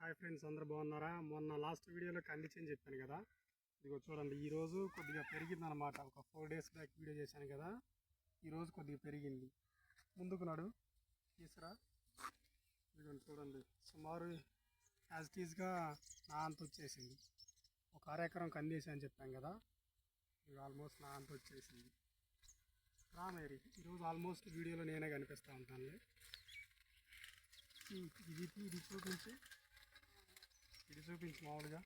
Hi friends అందరు బాగున్నారా? మొన్న లాస్ట్ వీడియోలో కండిషన్ చెప్పాను కదా. ఇదిగో చూడండి ఈరోజు కొద్దిగా పెరిగింది అనమాట ఒక ఫోర్ డేస్ బ్యాక్ వీడియో చేశాను కదా. ఈరోజు కొద్దిగా పెరిగింది. ముందుకు నాడు. తీసురా. ఇదిగోండి చూడండి సుమారు యాజ్ టీజ్గా నా అంత వచ్చేసింది. ఒక అరెకరం కందేసి అని చెప్పాను కదా. ఇది ఆల్మోస్ట్ నా అంత వచ్చేసింది. రా మేరీ ఈరోజు ఆల్మోస్ట్ వీడియోలో నేనే కనిపిస్తూ ఉంటానులే. ఇది ఇది చూపించి. ఇది చూపించి మామూలుగా.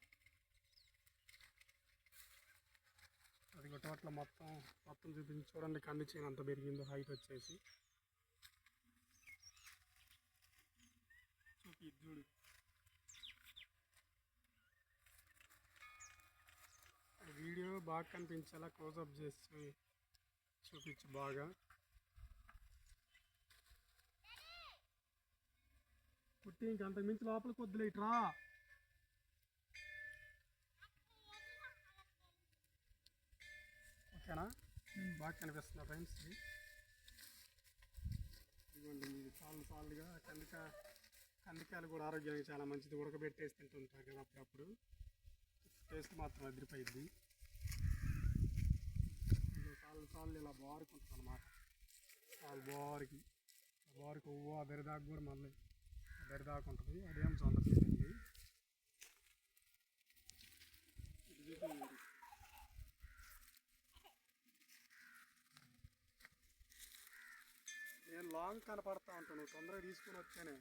అది గొట్టవట్ల మొత్తం మొత్తం చూపించి చూడండి కంది చేను అంత పెరిగిందో హైట్ వచ్చేసి. చూపి చూడు. వీడియో బాగా కనిపించేలా క్లోజప్ చేసి చూపించు బాగా. కుట్టి ఇంకంతకు మించి లోపలికి వద్దులేట్రా. ఇక్కడ బాగా కనిపిస్తుంది ఫ్రెండ్స్. ఇది ఇదిగోండి మీరు సార్లు సార్లుగా కందిక కందికాయలు కూడా ఆరోగ్యానికి చాలా మంచిది. ఉడకబెట్టేసి తింటుంటారు కదా అప్పుడప్పుడు. టేస్ట్ మాత్రం అదిరిపోయింది. సార్లు సార్లు ఇలా బారుకుంటుంది అనమాట చాలా బారికి బారికి ఓ ఆ బెరదాకు కూడా మళ్ళీ బెరదాకు ఉంటుంది. అదేం చాలా ఇది చూపించండి నేను లాంగ్ కనపడతా ఉంటాను నువ్వు తొందరగా తీసుకుని వచ్చానే.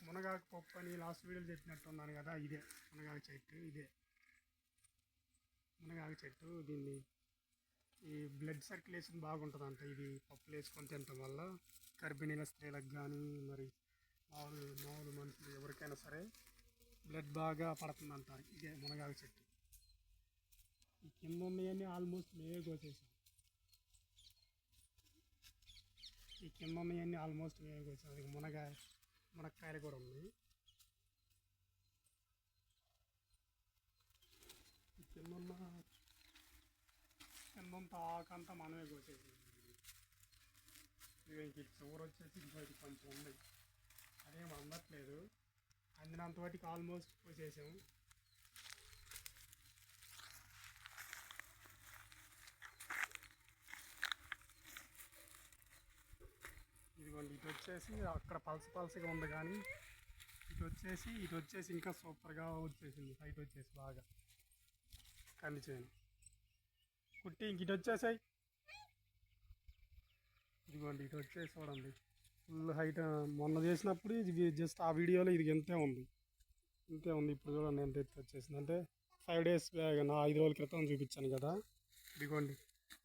మునగాకు పప్పు అని లాస్ట్ వీడియోలో చెప్పినట్టున్నాను కదా ఇదే. మునగాకు చెట్టు ఇదే. మునగాకు చెట్టు దీన్ని ఈ బ్లడ్ సర్క్యులేషన్ బాగుంటుందంట. ఇది పప్పులు వేసుకొని తినటం వల్ల గర్భిణీల స్త్రీలకు కానీ మరి మామూలు మామూలు మనుషులు ఎవరికైనా సరే బ్లడ్ బాగా పడుతుందంట. ఇదే మునగాకు చెట్టు. ఈ కింద ఉన్నాయన్నీ ఆల్మోస్ట్ మేమే కోసేసాం ఈ కింద ఉన్నాయన్నీ ఆల్మోస్ట్ మేమే కోసాం అది మునగాయ మునక్కాయలు కూడా ఉన్నాయి. ఈ కింద ఉన్న కిందంత ఆకంతా మనమే కోసేసాం ఇక ఇంక చివరి వచ్చేసి ఇంకోటి కొంచెం ఉంది. అదేం అందట్లేదు. అందినంత వాటికి ఆల్మోస్ట్ కోసేసాము ఇదిగోండి ఇటు వచ్చేసి అక్కడ పల్స్ పలసగా ఉంది కానీ ఇటు వచ్చేసి ఇటు వచ్చేసి ఇంకా సూపర్గా వచ్చేసింది. హైట్ వచ్చేసి బాగా. కంది చేయను కుట్టి ఇంక ఇటు వచ్చేసాయి. ఇదిగోండి ఇటు వచ్చేసి చూడండి. ఫుల్ హైట్ మొన్న చేసినప్పుడు ఇది జస్ట్ ఆ వీడియోలో ఇది ఇంతే ఉంది. ఇంతే ఉంది. ఇప్పుడు చూడండి ఎంత ఎత్తు వచ్చేసింది. అంటే ఫైవ్ డేస్ బ్యాగ్ నా ఐదు రోజుల క్రితం చూపించాను కదా. ఇదిగోండి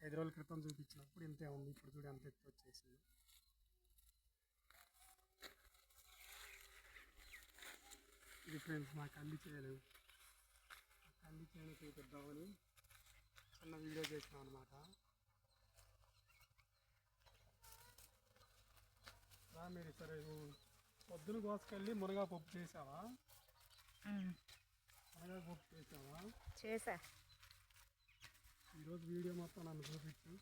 ఐదు రోజుల క్రితం చూపించినప్పుడు ఇంతే ఉంది. ఇప్పుడు చూడు ఎంత ఎత్తు వచ్చేసింది. ఫ్రెండ్స్ మా కంది చేయలేదు. కంది చేయను చూపిద్దామని చిన్న వీడియో చేసినాం అనమాట రా మీరు సరే పొద్దున కోసుకెళ్ళి మునగా పప్పు చేసావా? మునగా పప్పు చేసావా? చేసా. ఈరోజు వీడియో మొత్తం నన్ను చూపించు.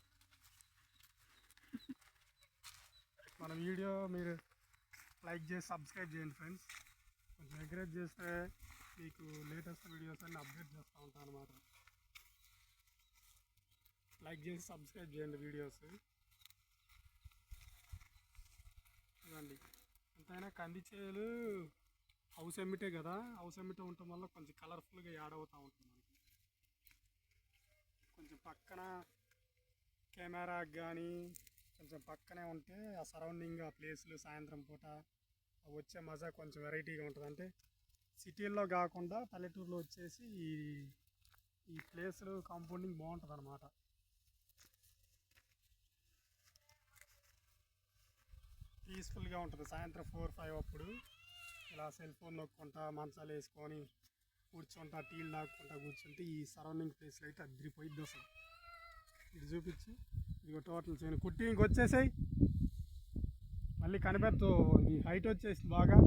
మన వీడియో మీరు లైక్ చేసి సబ్స్క్రైబ్ చేయండి ఫ్రెండ్స్. కొంచెం ఎంకరేజ్ చేస్తే మీకు లేటెస్ట్ వీడియోస్ అన్ని అప్డేట్ చేస్తూ ఉంటాను అనమాట లైక్ చేసి సబ్స్క్రైబ్ చేయండి వీడియోస్. ఇదండి ఎంతైనా కంది చేలు హౌస్ ఎమ్మిటే కదా హౌస్ ఎమ్మిటే ఉండటం వల్ల కొంచెం కలర్ఫుల్గా యాడ్ అవుతూ ఉంటుంది మనకి. కొంచెం పక్కన కెమెరా కానీ కొంచెం పక్కనే ఉంటే ఆ సరౌండింగ్ ఆ ప్లేస్లు సాయంత్రం పూట వచ్చే మజా కొంచెం వెరైటీగా ఉంటుంది. అంటే సిటీల్లో కాకుండా పల్లెటూరులో వచ్చేసి ఈ ఈ ప్లేస్లు కాంపౌండింగ్ బాగుంటుంది అనమాట పీస్ఫుల్గా ఉంటుంది. సాయంత్రం ఫోర్ ఫైవ్ అప్పుడు ఇలా సెల్ ఫోన్ నొక్కుంటా మంచాలు వేసుకొని కూర్చుంటా టీలు నాకుంటా కూర్చుంటే ఈ సరౌండింగ్ ప్లేస్లో అయితే అద్దరిపోయిద్ది అసలు. ఇది చూపించి. ఇదిగో టోటల్ చేయను కుట్టి ఇంకొచ్చేసాయి మళ్ళీ కనిపెట్టు ఇది హైట్ వచ్చేసి బాగా.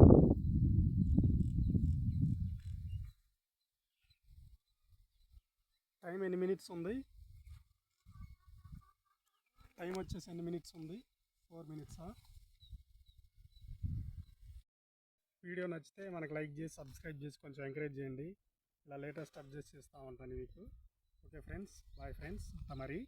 టైం ఎన్ని మినిట్స్ ఉంది? టైం వచ్చేసి ఎన్ని మినిట్స్ ఉంది? ఫోర్ మినిట్సా? వీడియో నచ్చితే మనకు లైక్ చేసి సబ్స్క్రైబ్ చేసి కొంచెం ఎంకరేజ్ చేయండి. ఇలా లేటెస్ట్ అప్డేట్స్ చేస్తూ ఉంటాను మీకు. Okay friends bye friends. మరి.